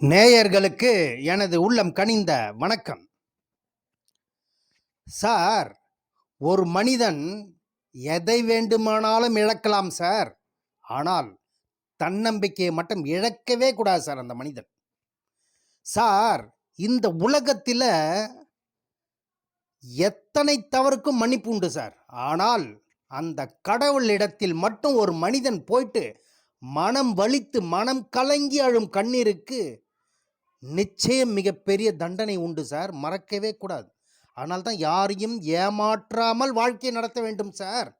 நேயர்களுக்கு எனது உள்ளம் கனிந்த வணக்கம். சார் ஒரு மனிதன் எதை வேண்டுமானாலும் இழக்கலாம் சார். ஆனால் தன்னம்பிக்கையை மட்டும் இழக்கவே கூடாது சார் அந்த மனிதன். சார் இந்த உலகத்தில் எத்தனை தவறுக்கும் மன்னிப்பு உண்டு சார். ஆனால் அந்த கடவுள் இடத்தில் மட்டும் ஒரு மனிதன் போயிட்டு மனம் வலித்து மனம் கலங்கி அழும் கண்ணீருக்கு நிச்சயம் மிகப்பெரிய தண்டனை உண்டு சார். மறக்கவே கூடாது. ஆனால் தான் யாரையும் ஏமாற்றாமல் வாழ்க்கையை நடத்த வேண்டும் சார்.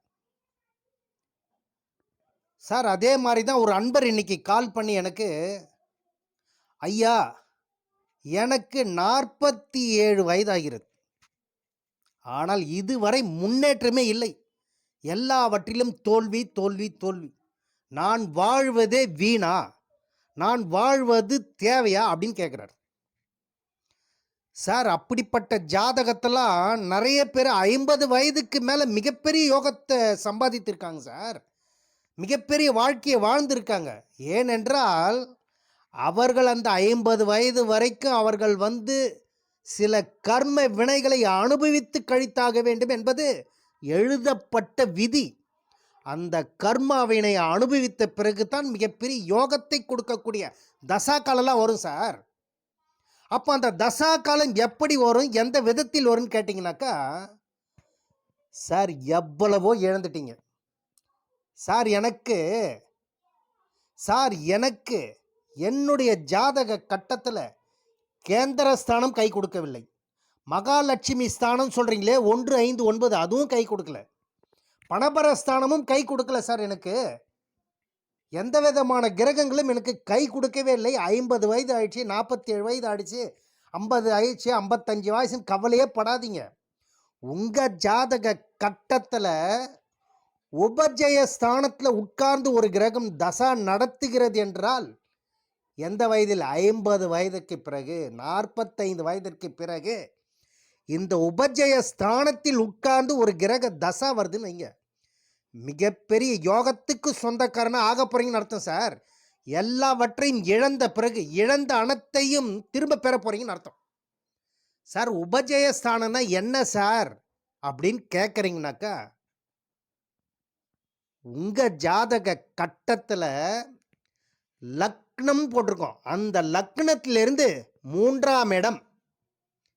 சார் அதே மாதிரி தான் ஒரு அன்பர் இன்னைக்கு கால் பண்ணி எனக்கு ஐயா எனக்கு நாற்பத்தி ஏழு வயதாகிறது. ஆனால் இதுவரை முன்னேற்றமே இல்லை. எல்லாவற்றிலும் தோல்வி தோல்வி தோல்வி. நான் வாழ்வதே வீணா. நான் வாழ்வது தேவையா அப்படின்னு கேட்குறாரு சார் அப்படிப்பட்ட ஜாதகத்தெல்லாம் நிறைய பேர் ஐம்பது வயதுக்கு மேலே மிகப்பெரிய யோகத்தை சம்பாதித்திருக்காங்க சார். மிகப்பெரிய வாழ்க்கையை வாழ்ந்திருக்காங்க. ஏனென்றால் அவர்கள் அந்த ஐம்பது வயது வரைக்கும் அவர்கள் வந்து சில கர்ம வினைகளை அனுபவித்து கழித்தாக வேண்டும் என்பது எழுதப்பட்ட விதி. அந்த கர்மாவினை அனுபவித்த பிறகுதான் மிகப்பெரிய யோகத்தை கொடுக்கக்கூடிய தசா காலம்லாம் வரும் சார். அப்போ அந்த தசா காலம் எப்படி வரும்? எந்த விதத்தில் வரும்னு கேட்டிங்கனாக்கா சார் எவ்வளவோ இழந்துட்டீங்க சார் எனக்கு சார் எனக்கு என்னுடைய ஜாதக கட்டத்தில் கேந்திர ஸ்தானம் கை கொடுக்கவில்லை. மகாலட்சுமி ஸ்தானம் சொல்கிறீங்களே ஒன்று ஐந்து ஒன்பது அதுவும் கை கொடுக்கல. பணபரஸ்தானமும் கை கொடுக்கல சார் எனக்கு. எந்த விதமான கிரகங்களும் எனக்கு கை கொடுக்கவே இல்லை. ஐம்பது வயது ஆயிடுச்சு நாற்பத்தி ஏழு வயது ஆயிடுச்சு ஐம்பது ஆயிடுச்சு ஐம்பத்தஞ்சு வயசுன்னு கவலையே படாதீங்க. உங்கள் ஜாதக கட்டத்தில் உபஜய ஸ்தானத்தில் உட்கார்ந்து ஒரு கிரகம் தசா நடத்துகிறது என்றால் எந்த வயதில்? ஐம்பது வயதுக்கு பிறகு நாற்பத்தைந்து வயதிற்கு பிறகு இந்த உபஜய ஸ்தானத்தில் உட்கார்ந்து ஒரு கிரக தசா வருதுன்னு வைங்க. மிகப்பெரிய யோகத்துக்கு சொந்தக்காரனாக ஆக போகிறீங்கன்னு அர்த்தம் சார். எல்லாவற்றையும் இழந்த பிறகு இழந்த அனைத்தையும் திரும்ப பெற போகிறீங்கன்னு அர்த்தம். சார் உபஜய ஸ்தானம்னா என்ன சார்? அப்படின்னு கேட்குறீங்கனாக்கா உங்கள் ஜாதக கட்டத்தில் லக்னம் போட்டிருக்கோம். அந்த லக்னத்திலிருந்து மூன்றாம் இடம்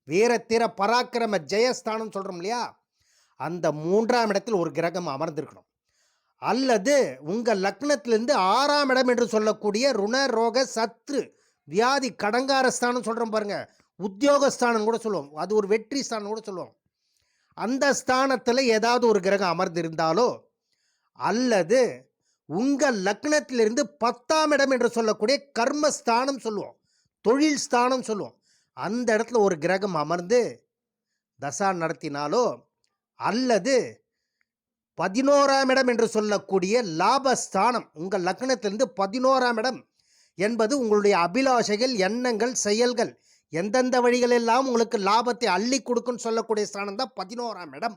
வீரத்தீர பராக்கிரம ஜெயஸ்தானம் சொல்கிறோம் இல்லையா? அந்த மூன்றாம் இடத்தில் ஒரு கிரகம் அமர்ந்திருக்கணும். அல்லது உங்கள் லக்னத்திலிருந்து ஆறாம் இடம் என்று சொல்லக்கூடிய ருண ரோக சத்ரு வியாதி கடங்கார ஸ்தானம் சொல்கிறோம் பாருங்கள் உத்தியோகஸ்தானம் கூட சொல்லுவோம். அது ஒரு வெற்றி ஸ்தானம் கூட சொல்லுவோம். அந்த ஸ்தானத்தில் ஏதாவது ஒரு கிரகம் அமர்ந்திருந்தாலோ அல்லது உங்கள் லக்னத்திலிருந்து பத்தாம் இடம் என்று சொல்லக்கூடிய கர்மஸ்தானம் சொல்லுவோம். தொழில் ஸ்தானம் சொல்லுவோம். அந்த இடத்துல ஒரு கிரகம் அமர்ந்து தசா நடத்தினாலோ அல்லது பதினோராம் இடம் என்று சொல்லக்கூடிய லாபஸ்தானம் உங்கள் லக்னத்திலிருந்து பதினோராம் இடம் என்பது உங்களுடைய அபிலாஷைகள் எண்ணங்கள் செயல்கள் எந்தெந்த வழிகளெல்லாம் உங்களுக்கு லாபத்தை அள்ளி கொடுக்குன்னு சொல்லக்கூடிய ஸ்தானம் தான் பதினோராம் இடம்.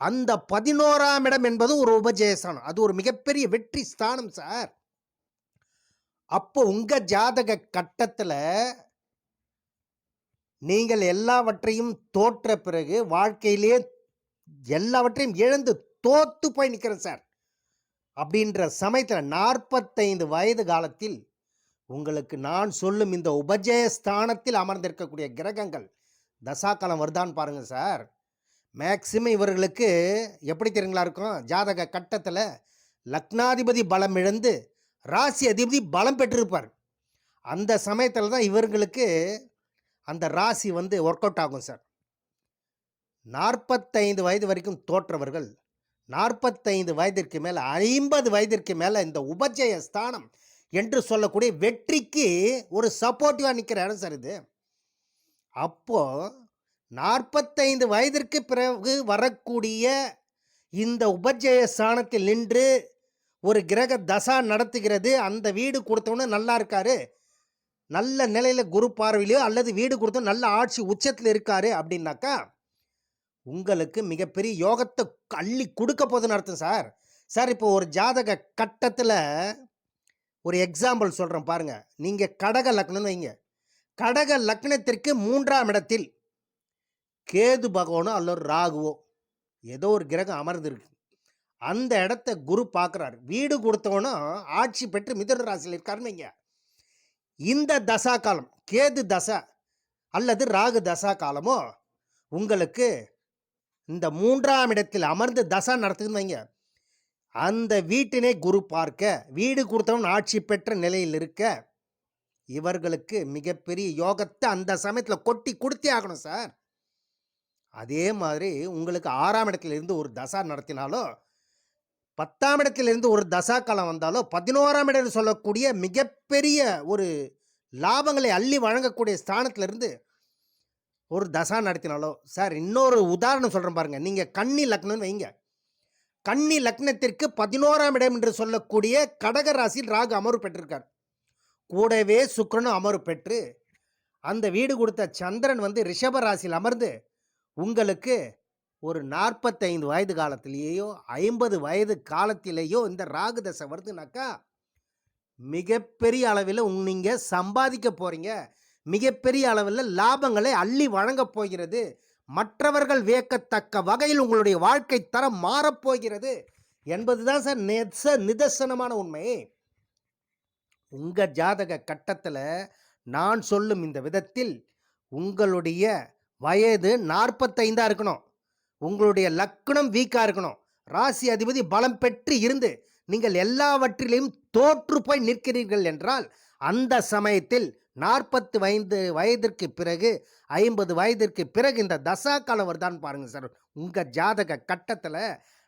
அந்த பதினோராம் இடம் என்பது ஒரு உபஜயஸ்தானம் அது ஒரு மிகப்பெரிய வெற்றி ஸ்தானம் சார். அப்போ உங்கள் ஜாதக கட்டத்தில் நீங்கள் எல்லாவற்றையும் தோற்ற பிறகு வாழ்க்கையிலேயே எல்லாவற்றையும் இழந்து தோத்து போய் நிற்கிறேன் சார். அப்படின்ற சமயத்தில் நாற்பத்தைந்து வயது காலத்தில் உங்களுக்கு நான் சொல்லும் இந்த உபஜய ஸ்தானத்தில் அமர்ந்திருக்கக்கூடிய கிரகங்கள் தசாக்காலம் வருதான்னு பாருங்கள் சார். மேக்சிமம் இவர்களுக்கு எப்படி தெரியுங்களா இருக்கும்? ஜாதக கட்டத்தில் லக்னாதிபதி பலம் இழந்து ராசி அதிபதி பலம் பெற்றிருப்பார். அந்த சமயத்தில் தான் இவர்களுக்கு அந்த ராசி வந்து ஒர்க் அவுட் ஆகும் சார் நாற்பத்தைந்து வயது வரைக்கும் தோற்றவர்கள் நாற்பத்தைந்து வயதிற்கு மேலே ஐம்பது வயதிற்கு மேலே இந்த உபஜய ஸ்தானம் என்று சொல்லக்கூடிய வெற்றிக்கு ஒரு சப்போர்ட்டிவாக நிற்கிற இடம் சார் இது. அப்போது நாற்பத்தைந்து வயதிற்கு பிறகு வரக்கூடிய இந்த உபஜய ஸ்தானத்தில் நின்று ஒரு கிரக தசா நடத்துகிறது. அந்த வீடு கொடுத்தவொன்னே நல்லா இருக்காரு. நல்ல நிலையில் குரு பார்வையிலையோ அல்லது வீடு கொடுத்தோ நல்ல ஆட்சி உச்சத்தில் இருக்காரு அப்படின்னாக்கா உங்களுக்கு மிகப்பெரிய யோகத்தை அள்ளி கொடுக்க போகுதுன்னு அர்த்தம் சார். சார் இப்போ ஒரு ஜாதக கட்டத்தில் ஒரு எக்ஸாம்பிள் சொல்கிறேன் பாருங்கள் நீங்கள் கடக லக்னம்னு வைங்க. கடக லக்னத்திற்கு மூன்றாம் இடத்தில் கேது பகவானோ அல்லது ராகுவோ ஏதோ ஒரு கிரகம் அமர்ந்திருக்கு. அந்த இடத்த குரு பார்க்குறாரு. வீடு கொடுத்தவனும் ஆட்சி பெற்று மிதன ராசியில் இருக்காருன்னு வைங்க. இந்த தசா காலம் கேது தசா அல்லது ராகு தசா காலமோ உங்களுக்கு இந்த மூன்றாம் இடத்தில் அமர்ந்து தசா நடத்துக்குன்னு வைங்க. அந்த வீட்டினை குரு பார்க்க வீடு கொடுத்தவன் ஆட்சி பெற்ற நிலையில் இருக்க இவர்களுக்கு மிகப்பெரிய யோகத்தை அந்த சமயத்தில் கொட்டி கொடுத்தே ஆகணும் சார். அதே மாதிரி உங்களுக்கு ஆறாம் இடத்துல இருந்து ஒரு தசா நடத்தினாலோ பத்தாம் இடத்திலிருந்து ஒரு தசா காலம் வந்தாலோ பதினோராம் இடம் சொல்லக்கூடிய மிகப்பெரிய ஒரு லாபங்களை அள்ளி வழங்கக்கூடிய ஸ்தானத்திலிருந்து ஒரு தசா நடத்தினாலோ சார் இன்னொரு உதாரணம் சொல்கிறேன் பாருங்கள் நீங்கள் கன்னி லக்னம்னு வைங்க. கன்னி லக்னத்திற்கு பதினோராம் இடம் என்று சொல்லக்கூடிய கடக ராசியில் ராகு அமர்வு பெற்றிருக்கார். கூடவே சுக்கரனும் அமர்வு பெற்று அந்த வீடு கொடுத்த சந்திரன் வந்து ரிஷப ராசியில் அமர்ந்து உங்களுக்கு ஒரு நாற்பத்தைந்து வயது காலத்திலேயோ ஐம்பது வயது காலத்திலேயோ இந்த ராகு தசை வருதுனாக்கா மிகப்பெரிய அளவில் நீங்கள் சம்பாதிக்க போகிறீங்க மிகப்பெரிய அளவில் லாபங்களை அள்ளி வழங்கப் போகிறது. மற்றவர்கள் வியக்கத்தக்க வகையில் உங்களுடைய வாழ்க்கை தரம் மாறப்போகிறது என்பதுதான் சார் நெச நிதர்சனமான உண்மை. உங்கள் ஜாதக கட்டத்தில் நான் சொல்லும் இந்த விதத்தில் உங்களுடைய வயது நாற்பத்தைந்தாக இருக்கணும். உங்களுடைய லக்னம் வீக்காக இருக்கணும். ராசி அதிபதி பலம் பெற்று இருந்து நீங்கள் எல்லாவற்றிலையும் தோற்று போய் நிற்கிறீர்கள் என்றால் அந்த சமயத்தில் நாற்பத்து வயது வயதிற்கு பிறகு ஐம்பது வயதிற்கு பிறகு இந்த தசா காலம் வருதான்னு பாருங்கள் சார் உங்கள் ஜாதக கட்டத்தில்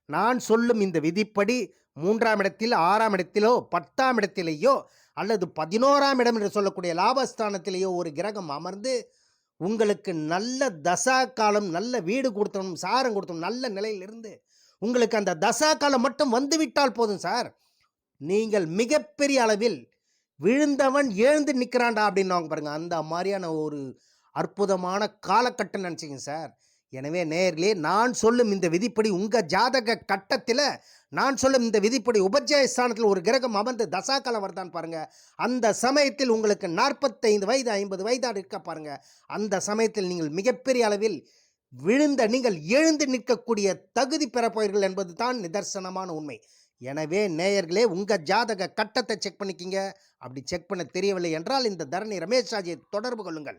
நான் சொல்லும் இந்த விதிப்படி மூன்றாம் இடத்தில் ஆறாம் இடத்திலோ பத்தாம் இடத்திலேயோ அல்லது பதினோராம் இடம் என்று சொல்லக்கூடிய லாபஸ்தானத்திலேயோ ஒரு கிரகம் அமர்ந்து உங்களுக்கு நல்ல தசா காலம் நல்ல வீடு கொடுத்தணும் சாரம் கொடுத்தணும் நல்ல நிலையிலிருந்து உங்களுக்கு அந்த தசா காலம் மட்டும் வந்துவிட்டால் போதும் சார். நீங்கள் மிகப்பெரிய அளவில் விழுந்தவன் எழுந்து நிற்கிறான்டா அப்படின்னு பாருங்கள் அந்த மாதிரியான ஒரு அற்புதமான காலகட்டம் நினச்சிங்க சார். எனவே நேர்களே நான் சொல்லும் இந்த விதிப்படி உங்கள் ஜாதக கட்டத்தில் நான் சொல்லும் இந்த விதிப்படி உபஜய ஸ்தானத்தில் ஒரு கிரகம் அமர்ந்து தசாக்காலம் வருதான் பாருங்கள் அந்த சமயத்தில் உங்களுக்கு நாற்பத்தைந்து வயது ஐம்பது வயதாக இருக்க பாருங்கள் அந்த சமயத்தில் நீங்கள் மிகப்பெரிய அளவில் விழுந்த நீங்கள் எழுந்து நிற்கக்கூடிய தகுதி பெறப்போவீர்கள் என்பது தான் நிதர்சனமான உண்மை. எனவே நேயர்களே உங்கள் ஜாதக கட்டத்தை செக் பண்ணிக்கிங்க. அப்படி செக் பண்ண தெரியவில்லை என்றால் இந்த தரணி ரமேஷ் ராஜியை தொடர்பு கொள்ளுங்கள்.